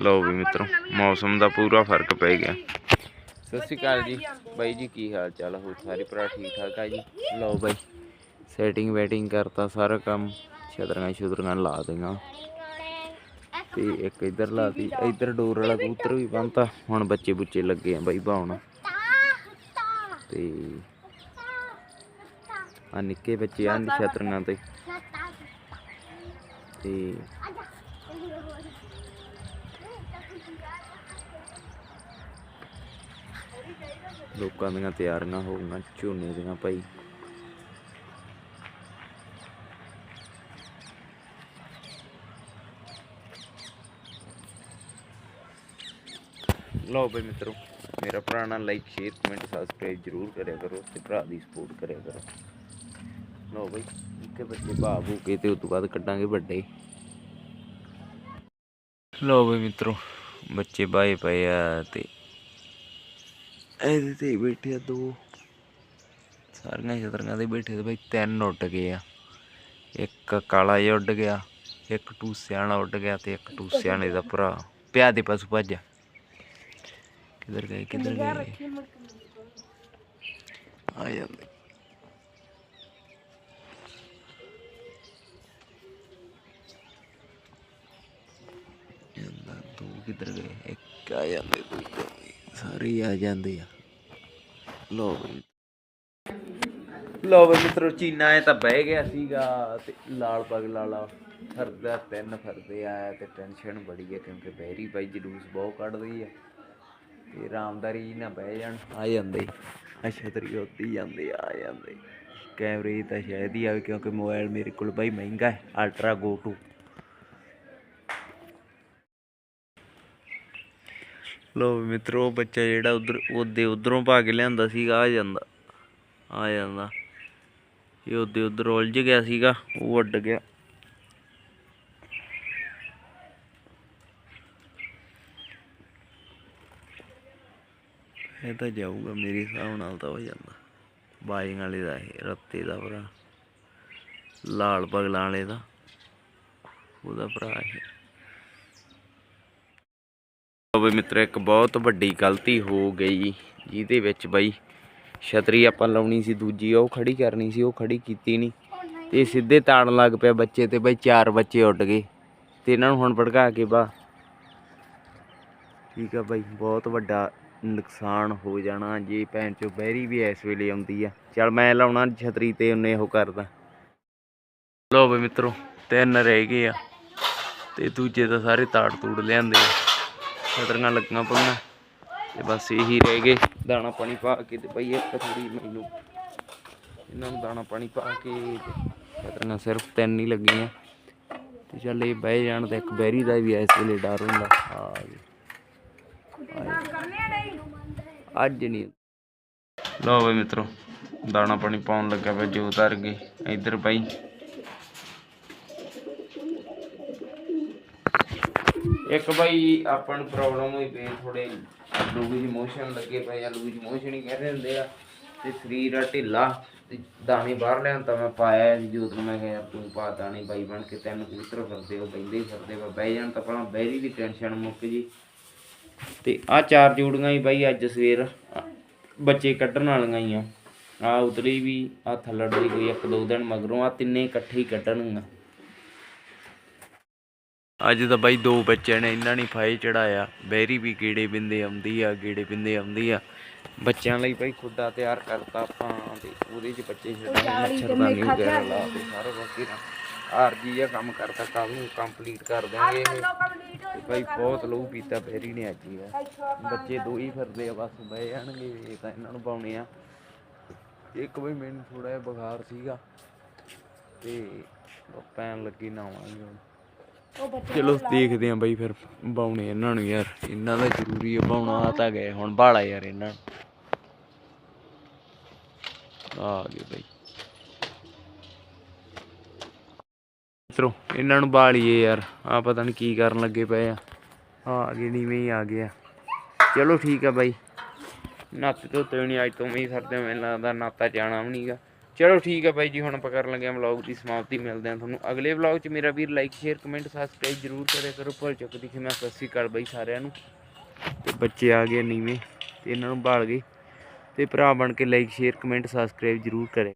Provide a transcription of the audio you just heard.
ਲਓ ਵੀ ਮਿੱਤਰੋ, ਮੌਸਮ ਦਾ ਪੂਰਾ ਫ਼ਰਕ ਪੈ ਗਿਆ। ਸਤਿ ਸ਼੍ਰੀ ਅਕਾਲ ਜੀ। ਬਾਈ ਜੀ, ਕੀ ਹਾਲ ਚਾਲ ਹੋ ਸਾਰੇ ਭਰਾ ਠੀਕ ਠਾਕ ਆ ਜੀ? ਲਓ ਬਾਈ ਸੈਟਿੰਗ ਵੈਟਿੰਗ ਕਰਤਾ ਸਾਰਾ ਕੰਮ। ਛਤਰੀਆਂ ਛੁਤਰੀਆਂ ਲਾ ਦਈਆਂ। ਤੇ ਇੱਕ ਇੱਧਰ ਲਾਤੀ ਇੱਧਰ ਡੋਰ ਵਾਲਾ ਕਬੂਤਰ ਵੀ ਬੰਨਤਾ। ਹੁਣ ਬੱਚੇ ਬੁੱਚੇ ਲੱਗੇ ਆ ਬਾਈ ਬਾਉਣ ਤੇ ਆ ਨਿੱਕੇ ਬੱਚੇ ਆ ਛਤਰੀਆਂ ਤੇ। ਤੇ ਲੋਕਾਂ ਦੀਆਂ ਤਿਆਰੀਆਂ ਹੋ ਗਈਆਂ, ਝੋਨੇ ਦੀਆਂ ਭਾਈ। ਲਓ ਬਈ ਮਿੱਤਰੋ, ਮੇਰਾ ਭਰਾ ਨਾਲ ਲਾਈਕ ਸ਼ੇਅਰ ਕਮੈਂਟ ਸਬਸਕ੍ਰਾਈਬ ਜਰੂਰ ਕਰਿਆ ਕਰੋ ਤੇ ਭਰਾ ਦੀ ਸਪੋਰਟ ਕਰਿਆ ਕਰੋ। ਲਓ ਬਈ ਨਿੱਕੇ ਬੱਚੇ ਭਾਵ ਹੋ ਕੇ ਤੇ ਉਸ ਤੋਂ ਬਾਅਦ ਕੱਢਾਂਗੇ ਵੱਡੇ। ਲਓ ਬਈ ਮਿੱਤਰੋ ਬੱਚੇ ਬਾਏ ਪਏ ਆ ਤੇ ਇਹਦੇ ਤੇ ਹੀ ਬੈਠੇ ਆ ਦੋ। ਸਾਰੀਆਂ ਛਤਰੀਆਂ ਤੇ ਬੈਠੇ ਤੇ ਬਈ ਤਿੰਨ ਉੱਡ ਗਏ ਆ। ਇੱਕ ਕਾਲਾ ਜਿਹਾ ਉੱਡ ਗਿਆ ਇੱਕ ਟੂਸਿਆਂ ਵਾਲਾ ਉੱਡ ਗਿਆ ਤੇ ਇੱਕ ਟੂਸਿਆਂ ਵਾਲੇ ਦਾ ਭਰਾ। ਪਿਆ ਦੇ ਪਸ਼ੂ ਭੱਜ। ਕਿੱਧਰ ਗਏ ਕਿੱਧਰ ਗਏ? ਆ ਜਾਂਦੇ ਜਾਂਦਾ ਦੋ ਕਿੱਧਰ ਗਏ ਇੱਕ ਆ ਜਾਂਦੇ ਦੂਜੇ ਸਾਰੇ ਆ ਜਾਂਦੇ ਆ। ਲੋ ਬਈ। ਲੋ ਬਈ ਮਿੱਤਰੋ, ਚੀਨਾ ਇਹ ਤਾਂ ਬਹਿ ਗਿਆ ਸੀਗਾ ਤੇ ਲਾਲ ਪੱਗ ਲਾਲਾ ਫਰਦਾ, ਤਿੰਨ ਫਰਦੇ ਆਇਆ ਤੇ ਟੈਨਸ਼ਨ ਬੜੀ ਹੈ ਕਿਉਂਕਿ ਬਹਿਰੀ ਬਾਈ ਜਲੂਸ ਬਹੁਤ ਕੱਢਦੀ ਆ। ਤੇ ਰਾਮਦਾਰੀ ਨਾ ਬਹਿ ਜਾਣ, ਆ ਜਾਂਦੇ। ਅੱਛਾ, ਤਰੀ ਉੱਤੀ ਜਾਂਦੇ, ਆ ਜਾਂਦੇ। ਕੈਮਰੇ ਤਾਂ ਸ਼ਾਇਦ ਹੀ ਆਵੇ ਕਿਉਂਕਿ ਮੋਬਾਈਲ ਮੇਰੇ ਕੋਲ ਬਾਈ ਮਹਿੰਗਾ ਹੈ ਅਲਟਰਾ ਗੋ ਟੂ ਲੋ ਵੀ ਮਿੱਤਰੋ ਬੱਚਾ ਜਿਹੜਾ ਉਧਰ ਉਹਦੇ ਉਧਰੋਂ ਭਾ ਕੇ ਲਿਆਂਦਾ ਸੀਗਾ, ਆ ਜਾਂਦਾ। ਆ ਜਾਂਦਾ। ਇਹ ਉਹਦੇ ਉਧਰ ਉਲਝ ਗਿਆ ਸੀਗਾ, ਉਹ ਉੱਡ ਗਿਆ। ਇਹ ਤਾਂ ਜਾਊਗਾ, ਮੇਰੇ ਹਿਸਾਬ ਨਾਲ ਤਾਂ ਹੋ ਜਾਂਦਾ। ਬਾਈਆਂ ਵਾਲੇ ਦਾ ਇਹ, ਰੱਤੇ ਦਾ ਭਰਾ। ਲਾਲ ਪਗਲਾਂ ਵਾਲੇ ਦਾ। ਉਹਦਾ ਭਰਾ ਇਹ। ਬਈ ਮਿੱਤਰ, ਇੱਕ ਬਹੁਤ ਵੱਡੀ ਗਲਤੀ ਹੋ ਗਈ। ਜਿਹਦੇ ਵਿੱਚ ਬਈ ਛਤਰੀ ਆਪਾਂ ਲਾਉਣੀ ਸੀ ਦੂਜੀ, ਉਹ ਖੜੀ ਕਰਨੀ ਸੀ, ਉਹ ਖੜੀ ਕੀਤੀ ਨਹੀਂ ਤੇ ਸਿੱਧੇ ਤਾੜਨ ਲੱਗ ਪਿਆ ਬੱਚੇ ਤੇ, ਬਈ ਚਾਰ ਬੱਚੇ ਉੱਡ ਗਏ। ਤੇ ਇਹਨਾਂ ਨੂੰ ਹੁਣ ਭੜਕਾ ਕੇ ਬਾ। ਠੀਕ ਆ ਬਾਈ, ਬਹੁਤ ਵੱਡਾ ਨੁਕਸਾਨ ਹੋ ਜਾਣਾ। ਜੇ ਭੈਣ ਚੋ ਬਹਿਰੀ ਵੀ ਇਸ ਵੇਲੇ ਆਉਂਦੀ ਆ। ਚਲ ਮੈਂ ਲਾਉਣਾ ਛਤਰੀ ਤੇ ਉਹਨੇ ਉਹ ਕਰਦਾ। ਲੋ ਬਈ ਮਿੱਤਰੋ, ਤਿੰਨ ਰਹਿ ਗਏ ਆ। ਤੇ ਦੂਜੇ ਤਾਂ ਸਾਰੇ ਤਾੜ ਤੂੜ ਲਿਆਂਦੇ ਆ। ਛਤਰੀਆਂ ਲੱਗੀਆਂ ਪਈਆਂ ਤੇ ਬਸ ਇਹੀ ਰਹਿ ਗਏ। ਦਾਣਾ ਪਾਣੀ ਪਾ ਕੇ ਤੇ ਬਈ ਇੱਕ ਥੋੜੀ ਮੈਨੂੰ ਇਹਨਾਂ ਨੂੰ ਦਾਣਾ ਪਾਣੀ ਪਾ ਕੇ ਤੇ ਸਿਰਫ ਤਿੰਨ ਹੀ ਲੱਗੀਆਂ। ਤੇ ਚੱਲ ਇਹ ਬਹਿ ਜਾਣ ਤੇ ਇੱਕ ਬੈਰੀ ਦਾ ਵੀ ਇਸ ਵੇਲੇ ਡਰ ਹੁੰਦਾ। ਆ ਅੱਜ ਨਹੀਂ। ਲੋ ਬਈ ਮਿੱਤਰੋ, ਦਾਣਾ ਪਾਣੀ ਪਾਉਣ ਲੱਗਾ ਪਿਆ ਜੋ ਉਤਰ ਗਏ ਇੱਧਰ ਬਾਈ। ਇੱਕ ਬਾਈ ਆਪਾਂ ਨੂੰ ਪ੍ਰੋਬਲਮ ਹੋਈ ਪਈ ਥੋੜੇ ਲੂਜ ਮੋਸ਼ਨ ਲੱਗੇ ਪਏ ਆ, ਲੂਜ ਮੋਸ਼ਨ ਹੀ ਕਹਿੰਦੇ ਹੁੰਦੇ ਆ। ਤੇ ਸਰੀਰ ਆ ਢਿੱਲਾ, ਤੇ ਦਾਣੇ ਬਾਹਰ ਲੈਣ ਤਾਂ ਮੈਂ ਪਾਇਆ ਸੀ ਜਦੋਂ ਮੈਂ ਕਿਹਾ ਤੂੰ ਪਾ ਦਾਣੇ ਬਾਈ ਬਣ ਕੇ ਤੈਨੂੰ ਕਬੂਤਰ ਫਿਰਦੇ ਉਹ ਬੈਂਦੇ ਫਿਰਦੇ ਵਾ ਬਹਿ ਜਾਣ ਤਾਂ ਪਹਿਲਾਂ ਬਹਿਰੀ ਦੀ ਟੈਨਸ਼ਨ ਮੁੱਕ ਜੀ। ਤੇ ਆ ਚਾਰ ਜੋੜੀਆਂ ਹੀ ਬਾਈ ਅੱਜ ਸਵੇਰ ਬੱਚੇ ਕੱਢਣ ਵਾਲੀਆਂ ਹੀ ਆ। ਆ ਉਤਲੀ ਵੀ ਆ ਥੱਲੜ ਦੀ ਕੋਈ ਇੱਕ ਦੋ ਦਿਨ ਮਗਰੋਂ ਆ ਤਿੰਨੇ ਇਕੱਠੇ ਹੀ ਕੱਢਣਗੀਆਂ। ਅੱਜ ਤਾਂ ਬਾਈ ਦੋ ਬੱਚਿਆਂ ਨੇ ਇਹਨਾਂ ਨੇ ਫਾਇ ਚੜਾਇਆ ਬੈਰੀ ਵੀ ਗੇੜੇ ਬਿੰਦੇ ਆਉਂਦੀ ਆ ਗੇੜੇ ਬਿੰਦੇ ਆਉਂਦੀ ਆ। ਬੱਚਿਆਂ ਲਈ ਬਾਈ ਖੁੱਡਾ ਤਿਆਰ ਕਰਤਾ ਆਪਾਂ ਤੇ ਉਹਦੇ 'ਚ ਬੱਚੇ ਛੱਡਾਂਗੇ ਮੱਛਰਦਾਨੀ ਵਗੈਰਾ ਲਾ ਕੇ ਸਾਰੇ ਬਾਕੀ ਆਰਜੀ ਆ ਕੰਮ ਕਰਤਾ ਕੱਲ ਨੂੰ ਕੰਪਲੀਟ ਕਰ ਦਾਂਗੇ ਤੇ ਬਾਈ ਬਹੁਤ ਲਹੂ ਪੀਤਾ ਬੈਰੀ ਨੇ ਅੱਜ ਹੀ ਆ। ਬੱਚੇ ਦੋ ਹੀ ਫਿਰਦੇ ਆ ਬਸ ਬਹਿ ਜਾਣਗੇ ਇਹ ਤਾਂ ਇਹਨਾਂ ਨੂੰ ਪਾਉਣੇ ਆ। ਇੱਕ ਬਈ ਮੈਨੂੰ ਥੋੜਾ ਜਿਹਾ ਬੁਖਾਰ ਸੀਗਾ ਤੇ ਪੈਣ ਲੱਗੀ ਨਾਵਾਂਗੇ ਹੁਣ। ਚਲੋ ਦੇਖਦੇ ਆਂ ਬਾਈ ਫਿਰ ਬਾਉਣੇ ਇਹਨਾਂ ਨੂੰ ਯਾਰ। ਇਹਨਾਂ ਦਾ ਜ਼ਰੂਰੀ ਹੈ ਬਾਉਣਾ ਆ ਤਾਂ ਗਏ ਹੁਣ, ਬਾਲਾ ਯਾਰ ਇਹਨਾਂ ਨੂੰ। ਆ ਗਏ ਬਈ। ਮਿੱਤਰੋ, ਇਹਨਾਂ ਨੂੰ ਬਾਲੀਏ ਯਾਰ। ਆ ਪਤਾ ਨਹੀਂ ਕੀ ਕਰਨ ਲੱਗੇ ਪਏ ਆ। ਆ ਗਏ, ਨੀਵੇਂ ਹੀ ਆ ਗਿਆ ਚਲੋ ਠੀਕ ਆ ਬਾਈ। ਨੱਤ ਤੋਂ ਤੇ ਨਹੀਂ ਅੱਜ ਤੋਂ ਮੈਂ ਹੀ ਸਰਦੇ ਮੈਨੂੰ ਲੱਗਦਾ ਨਾਤਾ ਜਾਣਾ ਵੀ ਨਹੀਂਗਾ ਚਲੋ ਠੀਕ ਆ ਬਾਈ ਜੀ, ਹੁਣ ਆਪਾਂ ਕਰਨ ਲੱਗੇ ਹਾਂ ਵਲੌਗ ਦੀ ਸਮਾਪਤੀ, ਮਿਲਦੇ ਹਾਂ ਤੁਹਾਨੂੰ ਅਗਲੇ ਵਲੌਗ 'ਚ। ਮੇਰਾ ਵੀਰ ਲਾਈਕ ਸ਼ੇਅਰ ਕਮੈਂਟ ਸਬਸਕ੍ਰਾਈਬ ਜਰੂਰ ਕਰਿਆ ਕਰੋ। ਭੁੱਲ ਚੁੱਕ ਦਿਖੇ ਮੈਂ, ਸਤਿ ਸ਼੍ਰੀ ਅਕਾਲ ਬਾਈ ਸਾਰਿਆਂ ਨੂੰ। ਤੇ ਬੱਚੇ ਆ ਗਏ ਨੀਵੇਂ, ਤੇ ਇਹਨਾਂ ਨੂੰ ਭਾਲ ਗਏ। ਤੇ ਭਰਾ ਬਣ ਕੇ ਲਾਈਕ ਸ਼ੇਅਰ ਕਮੈਂਟ ਸਬਸਕ੍ਰਾਈਬ ਜਰੂਰ ਕਰੇ।